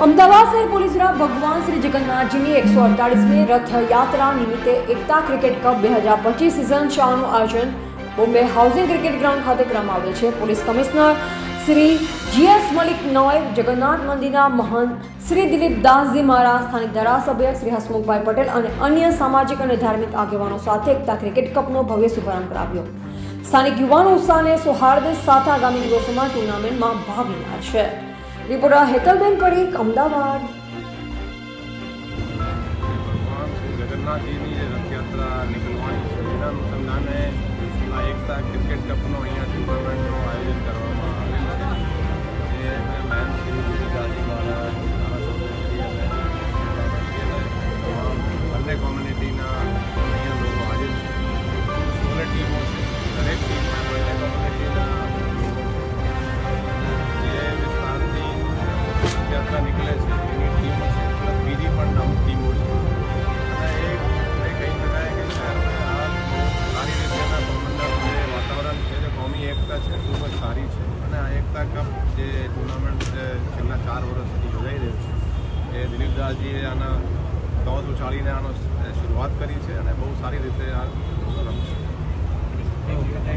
અમદાવાદ શહેર પોલીસ દ્વારા ભગવાન શ્રી જગન્નાથજીની એકસો અડતાલીસમી રથયાત્રા નિમિત્તે એકતા ક્રિકેટ કપ બે હજાર પચીસ સિઝન શાહનું આયોજન બોમ્બે હાઉસિંગ ક્રિકેટ ગ્રાઉન્ડ ખાતે કરવામાં આવેલ છે. Police commissioner Shri GS Malik નોય, Jagannath મંદિરના મહંત શ્રી દિલીપ દાસજી મહારાજ સ્થાનિક ધારાસભ્ય શ્રી હસમુખભાઈ પટેલ અને અન્ય સામાજિક અને ધાર્મિક આગેવાનો સાથે એકતા ક્રિકેટ કપનો ભવ્ય શુભારંભ કરાવ્યો. સ્થાનિક યુવાનો ઉત્સાહને સૌહાર્દ સાથે આગામી દિવસોમાં ટુર્નામેન્ટમાં ભાગ લેનાર છે. રિપોર્ટર હેતલબેન પડીક, અમદાવાદ. જગન્નાથજીની રથયાત્રા નીકળવાની છે એના અનુસંધાને આ એકતા ક્રિકેટ કપનો અહીંયા ટુર્નામેન્ટનું આયોજન કરવામાં અને કપ જે ટુર્નામેન્ટ છે છેલ્લા ચાર વર્ષથી યોજાઈ રહ્યું છે, એ દિલીપદાસજીએ આના ટોસ ઉછાળીને આનો શરૂઆત કરી છે અને બહુ સારી રીતે આ રમશે